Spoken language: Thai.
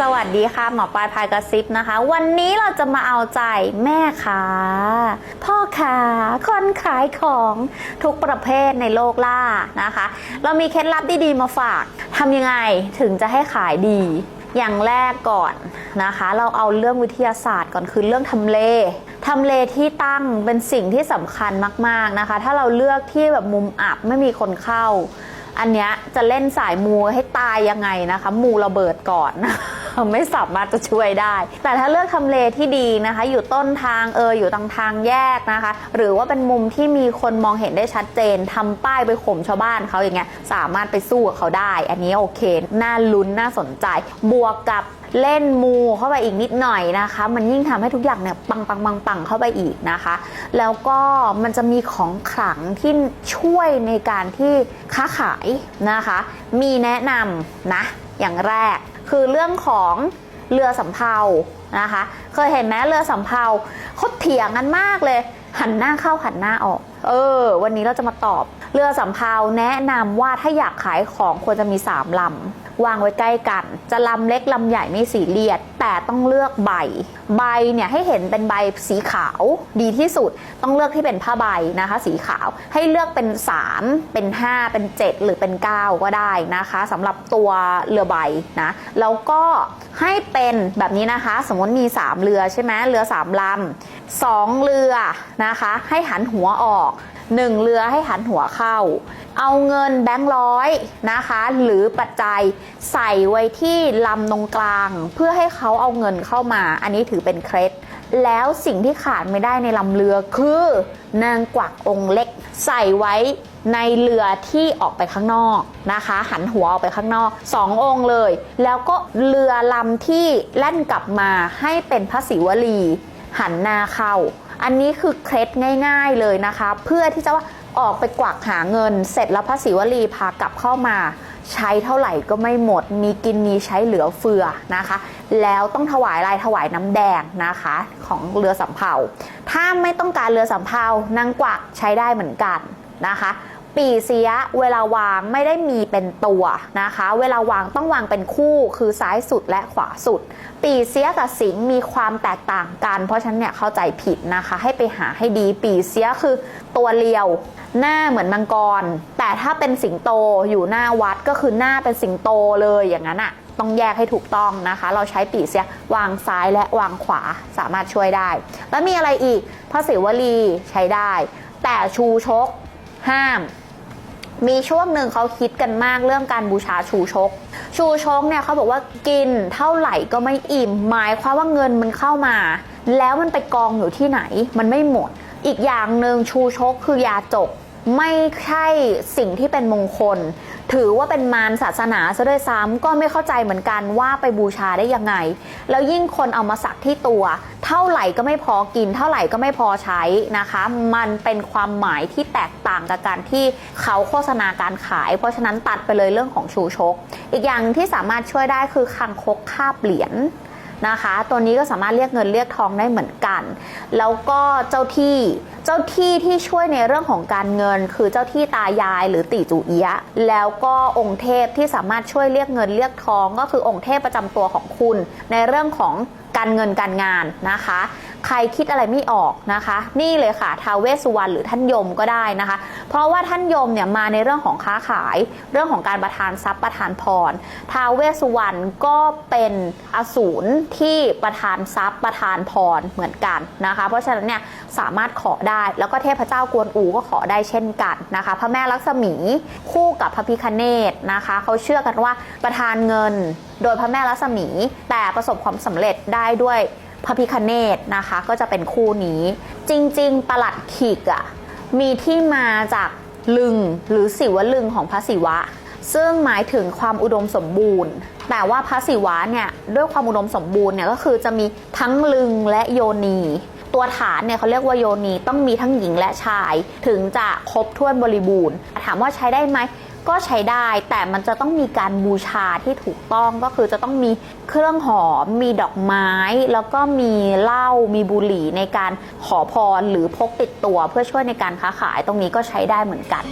สวัสดีค่ะหมอปลายพายกระซิบนะคะ วันนี้เราจะมาเอาใจแม่ค้าพ่อค้าคนขายของทุกประเภทในโลกล่านะคะ เรามีเคล็ดลับดีๆมาฝากทำยังไงถึงจะให้ขายดีอย่างแรกก่อนนะคะ เราเอาเรื่องวิทยาศาสตร์ก่อนคือเรื่องทำเลทำเลที่ตั้งเป็นสิ่งที่สำคัญมากๆนะคะ ถ้าเราเลือกที่แบบมุมอับไม่มีคนเข้า อันเนี้ยจะเล่นสายมูให้ตายยังไงนะคะ มูระเบิดก่อน ไม่สามารถจะช่วยได้ แต่ถ้าเลือกทำเลที่ดีนะคะ อยู่ต้นทางเอออยู่ตรงทางแยกนะคะ หรือว่าเป็นมุมที่มีคนมองเห็นได้ชัดเจนทำป้ายไปข่มชาวบ้านเขาอย่างเงี้ยสามารถไปสู้กับเขาได้ อันนี้โอเค น่าลุ้นน่าสนใจ บวกกับเล่นมูเข้าไปอีกนิดหน่อยนะคะ มันยิ่งทำให้ทุกอย่างเนี่ยปังปังปังปังเข้าไปอีกนะคะ แล้วก็มันจะมีของขลังที่ช่วยในการที่ค้าขายนะคะ มีแนะนำนะ อย่างแรก คือเรื่องของเรือสำเภานะคะ เคยเห็นไหมเรือสำเภาเขาเถียงกันมากเลย หันหน้าเข้าหันหน้าออก เออ วันนี้เราจะมาตอบ เรือสำเภาแนะนำว่าถ้าอยากขายของควรจะมีสามลำ วางไว้ใกล้กัน จะลำเล็กลำใหญ่ไม่สีเลียด แต่ต้องเลือกใบ ใบเนี่ยให้เห็นเป็นใบสีขาวดีที่สุด ต้องเลือกที่เป็นผ้าใบนะคะ สีขาวให้เลือกเป็น 3 เป็น 5 เป็น 7 หรือเป็น 9 ก็ได้นะคะสำหรับตัวเรือใบนะแล้วก็ให้เป็นแบบนี้นะคะ สมมติมี 3 เรือใช่ไหมเรือ 3ลำสองเรือนะคะ ให้หันหัวออก1เรือให้หันหัวเข้า เอาเงินแบงค์ร้อยนะคะ หรือปัจจัยใส่ไว้ที่ลำตรงกลาง เพื่อให้เขาเอาเงินเข้ามา อันนี้ถือเป็นเคล็ด แล้วสิ่งที่ขาดไม่ได้ในลำเรือคือนางกวักองค์เล็ก ใส่ไว้ในเรือที่ออกไปข้างนอกนะคะ หันหัวออกไปข้างนอกสององค์เลย แล้วก็เรือลำที่แล่นกลับมาให้เป็นพระศิวลี หันหน้าเข้า อันนี้คือเคล็ดง่าย ๆเลยนะคะ เพื่อที่จะว่าออกไปกวักหาเงิน เสร็จแล้วพระศิวลีพากลับเข้ามา ใช้เท่าไหร่ก็ไม่หมด มีกินมีใช้เหลือเฟือนะคะ แล้วต้องถวายลายถวายน้ำแดงนะคะ ของเรือสำเภา ถ้าไม่ต้องการเรือสำเภานางกวักใช้ได้เหมือนกันนะคะ ปีเสียเวลาวางไม่ได้มีเป็นตัวนะคะ เวลาวางต้องวางเป็นคู่คือซ้ายสุดและขวาสุด ปีเสียกับสิงมีความแตกต่างกัน เพราะฉะนั้นเนี่ยเข้าใจผิดนะคะ ให้ไปหาให้ดีปีเสียคือตัวเรียว หน้าเหมือนมังกร แต่ถ้าเป็นสิงโตอยู่หน้าวัดก็คือหน้าเป็นสิงโตเลยอย่างนั้นอะต้องแยกให้ถูกต้องนะคะ เราใช้ปีเสียวางซ้ายและวางขวาสามารถช่วยได้ แล้วมีอะไรอีกพระศิวลีใช้ได้ แต่ชูชก ห้าม มีช่วงหนึ่งเขาคิดกันมากเรื่องการบูชาชูชก ชูชกเนี่ยเขาบอกว่ากินเท่าไหร่ก็ไม่อิ่ม หมายความว่าเงินมันเข้ามา แล้วมันไปกองอยู่ที่ไหน มันไม่หมด อีกอย่างหนึ่งชูชกคือยาจก ไม่ใช่สิ่งที่เป็นมงคล ถือว่าเป็นมารศาสนาซะด้วยซ้ำก็ไม่เข้าใจเหมือนกันว่าไปบูชาได้ยังไง แล้วยิ่งคนเอามาสักที่ตัว เท่าไหร่ก็ไม่พอกิน เท่าไหร่ก็ไม่พอใช้นะคะ มันเป็นความหมายที่แตกต่างกับการที่เขาโฆษณาการขาย เพราะฉะนั้นตัดไปเลยเรื่องของชูชก อีกอย่างที่สามารถช่วยได้คือคังคกคาบเหรียญ นะคะ ตัวนี้ก็สามารถเรียกเงินเรียกทองได้เหมือนกัน แล้วก็เจ้าที่เจ้าที่ที่ช่วยในเรื่องของการเงิน คือเจ้าที่ตายายหรือติจูเอียะแล้วก็องค์เทพที่สามารถช่วยเรียกเงินเรียกทอง ก็คือองค์เทพประจำตัวของคุณ ในเรื่องของการเงินการงานนะคะ ใครคิดอะไรไม่ออกนะคะ นี่เลยค่ะท้าวเวสุวรรณหรือท่านยมก็ได้นะคะ เพราะว่าท่านยมเนี่ยมาในเรื่องของค้าขาย เรื่องของการประทานทรัพย์ประทานพรท้าวเวสุวรรณก็เป็นอสูรที่ประทานทรัพย์ประทานพรเหมือนกันนะคะ เพราะฉะนั้นเนี่ยสามารถขอได้แล้วก็เทพเจ้ากวนอูก็ขอได้เช่นกันนะคะ พระแม่ลักษมีคู่กับพระพิคเนตนะคะเขาเชื่อกันว่าประทานเงินโดยพระแม่ลักษมี แต่ประสบความสำเร็จได้ด้วย พระพิคเนตนะคะ ก็จะเป็นคู่นี้ จริง ๆ ประหลัดขีกอะมีที่มาจากลึงหรือศิวลึงของพระศิวะ ซึ่งหมายถึงความอุดมสมบูรณ์ แต่ว่าพระศิวะเนี่ยด้วยความอุดมสมบูรณ์เนี่ยก็คือจะมีทั้งลึงและโยนี ตัวฐานเนี่ยเขาเรียกว่าโยนีต้องมีทั้งหญิงและชาย ถึงจะครบถ้วนบริบูรณ์ ถามว่าใช้ได้ไหม ก็ใช้ได้ แต่มันจะต้องมีการบูชาที่ถูกต้องก็คือจะต้องมีเครื่องหอม มีดอกไม้ แล้วก็มีเหล้ามีบุหรี่ในการขอพรหรือพกติดตัวเพื่อช่วยในการค้าขายตรงนี้ก็ใช้ได้เหมือนกัน